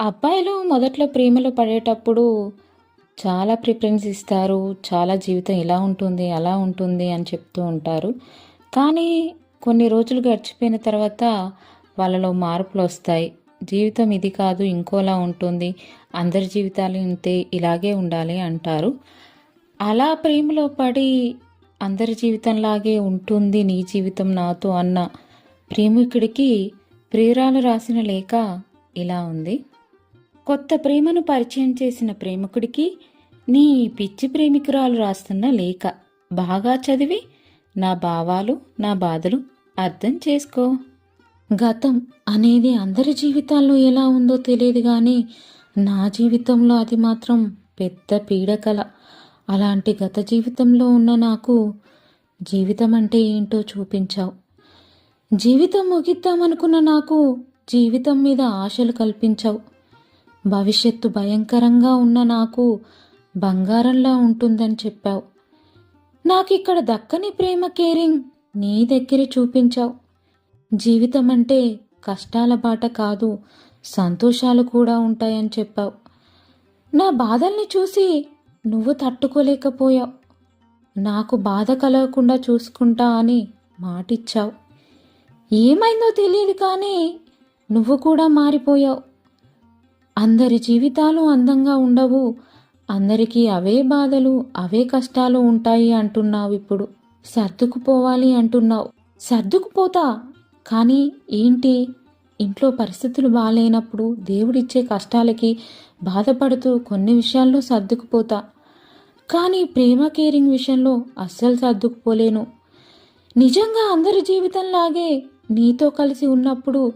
అబ్బాయిలు మొదట్లో ప్రేమలో పడేటప్పుడు చాలా ప్రిఫరెన్స్ ఇస్తారు చాలా జీవితం ఇలా ఉంటుంది అలా ఉంటుంది అని చెప్తూ ఉంటారు. కానీ కొన్ని రోజులు గడిచిపోయిన తర్వాత వాళ్ళలో మార్పులు వస్తాయి. జీవితం ఇది కాదు ఇంకోలా ఉంటుంది అందరి జీవితాలు ఇంతే ఇలాగే ఉండాలి అంటారు. అలా ప్రేమలో పడి అందరి జీవితంలాగే ఉంటుంది నీ జీవితం నాతో అన్న ప్రేమికుడికి ప్రియురాలు రాసిన లేఖ ఇలా ఉంది. కొత్త ప్రేమను పరిచయం చేసిన ప్రేమికుడికి నీ పిచ్చి ప్రేమికురాలు రాస్తున్న లేఖ. బాగా చదివి నా భావాలు నా బాధలు అర్థం చేసుకో. గతం అనేది అందరి జీవితాల్లో ఎలా ఉందో తెలియదు కానీ నా జీవితంలో అది మాత్రం పెద్ద పీడకల. అలాంటి గత జీవితంలో ఉన్న నాకు జీవితం అంటే ఏంటో చూపించావు. జీవితం ముగిద్దామనుకున్న నాకు జీవితం మీద ఆశలు కల్పించావు. భవిష్యత్తు భయంకరంగా ఉన్న నాకు బంగారంలా ఉంటుందని చెప్పావు. నాకు ఇక్కడ దక్కని ప్రేమ కేరింగ్ నీ దగ్గర చూపించావు. జీవితం అంటే కష్టాల బాట కాదు సంతోషాలు కూడా ఉంటాయని చెప్పావు. నా బాధల్ని చూసి నువ్వు తట్టుకోలేకపోయావు. నాకు బాధ కలగకుండా చూసుకుంటా అని మాటిచ్చావు. ఏమైందో తెలియదు కానీ నువ్వు కూడా మారిపోయావు. అందరి జీవితాలు అందంగా ఉండవు. అందరికీ అవే బాధలు అవే కష్టాలు ఉంటాయి అంటున్నావు ఇప్పుడు. సర్దుకుపోవాలి అంటున్నావు. సర్దుకుపోతా? కానీ ఏంటి? ఇంట్లో పరిస్థితులు బాగాలేనప్పుడు దేవుడిచ్చే కష్టాలకి బాధపడుతూ కొన్ని విషయాల్లో సర్దుకుపోతా. కానీ ప్రేమ కేరింగ్ విషయంలో అస్సలు సర్దుకుపోలేను. నిజంగా అందరి జీవితంలాగే నీతో కలిసి ఉన్నప్పుడు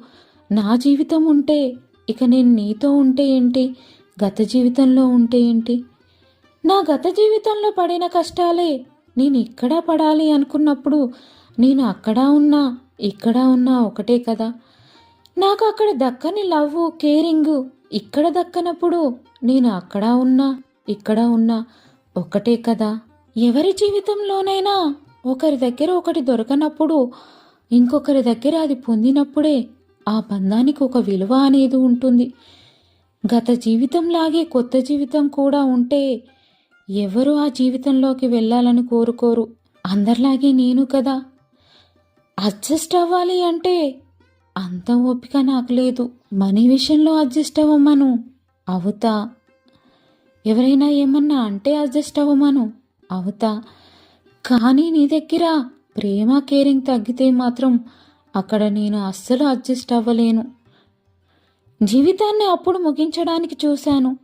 నా జీవితం ఉంటే ఇక నేను నీతో ఉంటే ఏంటి? గత జీవితంలో ఉంటే ఏంటి? నా గత జీవితంలో పడిన కష్టాలే నేను ఇక్కడ పడాలి అనుకున్నప్పుడు నేను అక్కడ ఉన్నా ఇక్కడ ఉన్నా ఒకటే కదా. నాకు అక్కడ దక్కని లవ్ కేరింగ్ ఇక్కడ దక్కనప్పుడు నేను అక్కడ ఉన్నా ఇక్కడ ఉన్నా ఒకటే కదా. ఎవరి జీవితంలోనైనా ఒకరి దగ్గర ఒకటి దొరకనప్పుడు ఇంకొకరి దగ్గర అది పొందినప్పుడే ఆ బంధానికి ఒక విలువ అనేది ఉంటుంది. గత జీవితంలాగే కొత్త జీవితం కూడా ఉంటే ఎవరు ఆ జీవితంలోకి వెళ్ళాలని కోరుకోరు. అందరిలాగే నేను కదా. అడ్జస్ట్ అవ్వాలి అంటే అంత ఓపిక నాకు లేదు. మనీ విషయంలో అడ్జస్ట్ అవ్వమను. అవుతా. ఎవరైనా ఏమన్నా అంటే అడ్జస్ట్ అవ్వమను. అవుతా. కానీ నీ దగ్గర ప్రేమ కేరింగ్ తగ్గితే మాత్రం అక్కడ నేను అస్సలు అడ్జస్ట్ అవ్వలేను. జీవితాన్ని అప్పుడు ముగించడానికి చూశాను.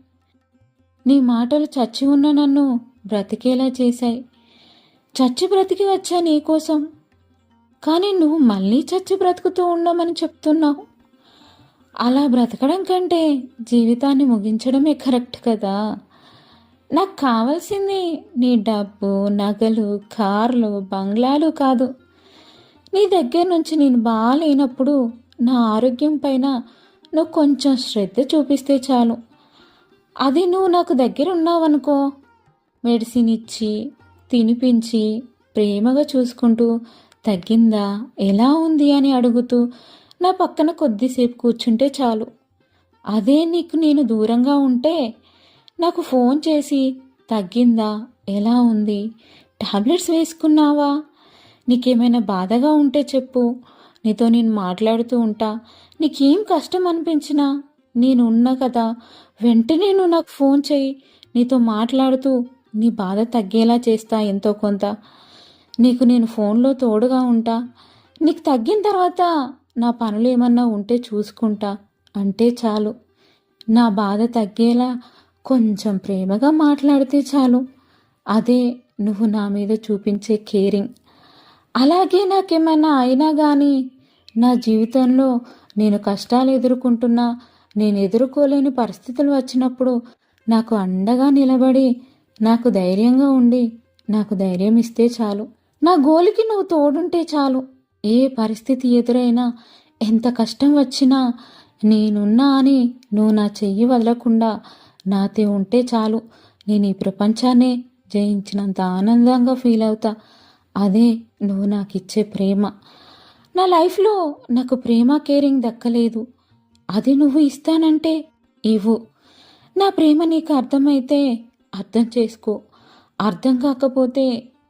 నీ మాటలు చచ్చి ఉన్న నన్ను బ్రతికేలా చేశాయి. చచ్చి బ్రతికి వచ్చా నీకోసం కానీ నువ్వు మళ్ళీ చచ్చి బ్రతుకుతూ ఉండమని చెప్తున్నావు. అలా బ్రతకడం కంటే జీవితాన్ని ముగించడమే కరెక్ట్ కదా. నాకు కావాల్సింది నీ డబ్బు నగలు కార్లు బంగ్లాలు కాదు. నీ దగ్గర నుంచి నేను బాగాలేనప్పుడు నా ఆరోగ్యం పైన నువ్వు కొంచెం శ్రద్ధ చూపిస్తే చాలు. అది నువ్వు నాకు దగ్గర ఉన్నావనుకో. మెడిసిన్ ఇచ్చి తినిపించి ప్రేమగా చూసుకుంటూ తగ్గిందా? ఎలా ఉంది అని అడుగుతూ నా పక్కన కొద్దిసేపు కూర్చుంటే చాలు. అదే నీకు నేను దూరంగా ఉంటే నాకు ఫోన్ చేసి తగ్గిందా? ఎలా ఉంది? టాబ్లెట్స్ వేసుకున్నావా? నీకేమైనా బాధగా ఉంటే చెప్పు. నీతో నేను మాట్లాడుతూ ఉంటా. నీకేం కష్టం అనిపించినా నేను ఉన్నా కదా. వెంటనే నువ్వు నాకు ఫోన్ చేయి. నీతో మాట్లాడుతూ నీ బాధ తగ్గేలా చేస్తా ఎంతో కొంత. నీకు నేను ఫోన్లో తోడుగా ఉంటా. నీకు తగ్గిన తర్వాత నా పనులు ఏమన్నా ఉంటే చూసుకుంటా. అంటే చాలు. నా బాధ తగ్గేలా కొంచెం ప్రేమగా మాట్లాడితే చాలు. అదే నువ్వు నా మీద చూపించే కేరింగ్. అలాగే నాకేమైనా అయినా కానీ నా జీవితంలో నేను కష్టాలు ఎదుర్కొంటున్నా నేను ఎదుర్కోలేని పరిస్థితులు వచ్చినప్పుడు నాకు అండగా నిలబడి నాకు ధైర్యంగా ఉండి నాకు ధైర్యం ఇస్తే చాలు. నా గోలికి నువ్వు తోడుంటే చాలు. ఏ పరిస్థితి ఎదురైనా ఎంత కష్టం వచ్చినా నేనున్నా అని నువ్వు నా చెయ్యి వదలకుండా నాతో ఉంటే చాలు. నేను ఈ ప్రపంచాన్నే జయించినంత ఆనందంగా ఫీల్ అవుతా. అదే నువ్వు నాకు ఇచ్చే ప్రేమ. నా లైఫ్లో నాకు ప్రేమ కేరింగ్ దక్కలేదు. అది నువ్వు ఇస్తానంటే ఇవ్వు. నా ప్రేమ నీకు అర్థమైతే అర్థం చేసుకో. అర్థం కాకపోతే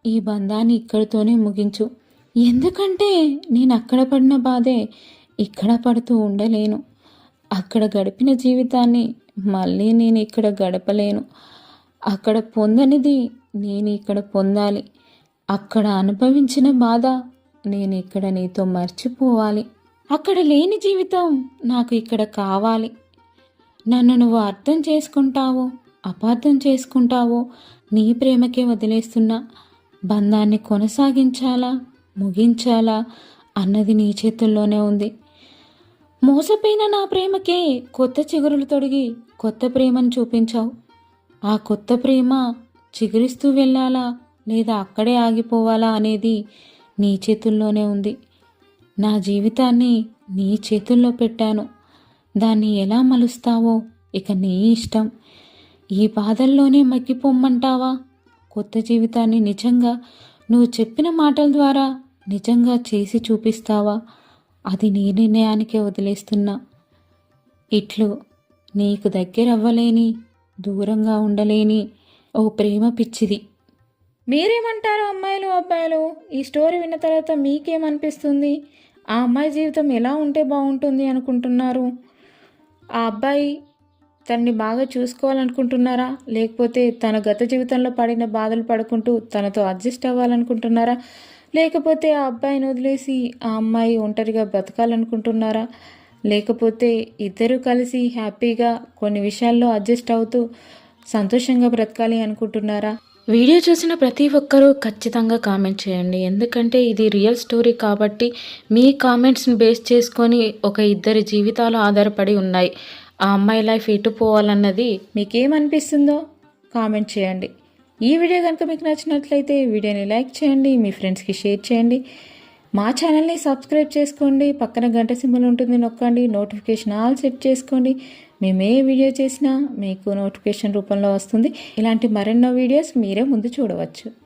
ఈ బంధాన్ని ఇక్కడితోనే ముగించు. ఎందుకంటే నేను అక్కడ పడిన బాధే ఇక్కడ పడుతూ ఉండలేను. అక్కడ గడిపిన జీవితాన్ని మళ్ళీ నేను ఇక్కడ గడపలేను. అక్కడ పొందనిది నేను ఇక్కడ పొందాలి. అక్కడ అనుభవించిన బాధ నేను ఇక్కడ నీతో మర్చిపోవాలి. అక్కడ లేని జీవితం నాకు ఇక్కడ కావాలి. నన్ను నువ్వు అర్థం చేసుకుంటావో అపార్థం చేసుకుంటావో నీ ప్రేమకే వదిలేస్తున్నా బంధాన్ని కొనసాగించాలా ముగించాలా అన్నది నీ చేతుల్లోనే ఉంది. మోసపోయిన నా ప్రేమకే కొత్త చిగురులు తొడిగి కొత్త ప్రేమను చూపించావు. ఆ కొత్త ప్రేమ చిగురిస్తూ వెళ్ళాలా? లేదా అక్కడే ఆగిపోవాలా అనేది నీ చేతుల్లోనే ఉంది. నా జీవితాన్ని నీ చేతుల్లో పెట్టాను. దాన్ని ఎలా మలుస్తావో ఇక నీ ఇష్టం. ఈ బాధల్లోనే మగ్గిపోమ్మంటావా? కొత్త జీవితాన్ని నిజంగా నువ్వు చెప్పిన మాటల ద్వారా నిజంగా చేసి చూపిస్తావా? అది నీ నిర్ణయానికే వదిలేస్తున్నా. ఇట్లు నీకు దగ్గర అవ్వలేని దూరంగా ఉండలేని ఓ ప్రేమ పిచ్చిది. మీరేమంటారు అమ్మాయిలు అబ్బాయిలు? ఈ స్టోరీ విన్న తర్వాత మీకేమనిపిస్తుంది? ఆ అమ్మాయి జీవితం ఎలా ఉంటే బాగుంటుంది అనుకుంటున్నారు? ఆ అబ్బాయి తనని బాగా చూసుకోవాలనుకుంటున్నారా? లేకపోతే తన గత జీవితంలో పడిన బాధలు పడుకుంటూ తనతో అడ్జస్ట్ అవ్వాలనుకుంటున్నారా? లేకపోతే ఆ అబ్బాయిని వదిలేసి ఆ అమ్మాయి ఒంటరిగా బ్రతకాలనుకుంటున్నారా లేకపోతే ఇద్దరు కలిసి హ్యాపీగా కొన్ని విషయాల్లో అడ్జస్ట్ అవుతూ సంతోషంగా బ్రతకాలి అనుకుంటున్నారా? వీడియో చూసిన ప్రతి ఒక్కరూ ఖచ్చితంగా కామెంట్ చేయండి. ఎందుకంటే ఇది రియల్ స్టోరీ కాబట్టి మీ కామెంట్స్ని బేస్ చేసుకొని ఒక ఇద్దరి జీవితాలు ఆధారపడి ఉన్నాయి. ఆ అమ్మాయి లైఫ్ ఎటు పోవాలన్నది మీకేమనిపిస్తుందో కామెంట్ చేయండి. ఈ వీడియో కనుక మీకు నచ్చినట్లయితే వీడియోని లైక్ చేయండి మీ ఫ్రెండ్స్కి షేర్ చేయండి. మా ఛానల్ని సబ్స్క్రైబ్ చేసుకోండి. పక్కన గంట సింబల్ ఉంటుంది నొక్కండి. నోటిఫికేషన్ ఆల్ సెట్ చేసుకోండి. మేము ఏ వీడియో చేసినా మీకు నోటిఫికేషన్ రూపంలో వస్తుంది. ఇలాంటి మరెన్నో వీడియోస్ మీరే ముందు చూడవచ్చు.